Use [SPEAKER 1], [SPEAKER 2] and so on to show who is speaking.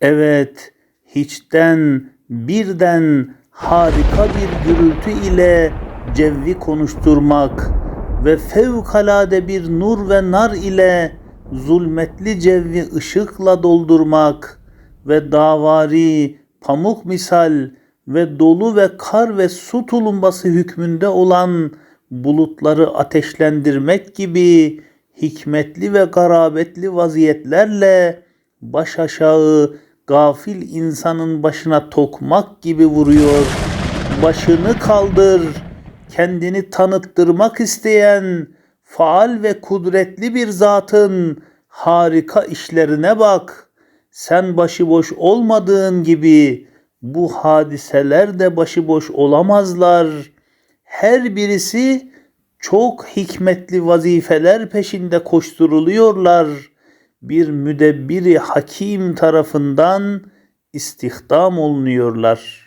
[SPEAKER 1] Evet, hiçten birden harika bir gürültü ile cevvi konuşturmak ve fevkalade bir nur ve nar ile zulmetli cevvi ışıkla doldurmak ve davari, pamuk misal ve dolu ve kar ve su tulumbası hükmünde olan bulutları ateşlendirmek gibi hikmetli ve garabetli vaziyetlerle baş aşağı gafil insanın başına tokmak gibi vuruyor. Başını kaldır, kendini tanıttırmak isteyen faal ve kudretli bir zatın harika işlerine bak. Sen başıboş olmadığın gibi bu hadiseler de başıboş olamazlar. Her birisi çok hikmetli vazifeler peşinde koşturuluyorlar. Bir müdebbiri hakim tarafından istihdam olunuyorlar.''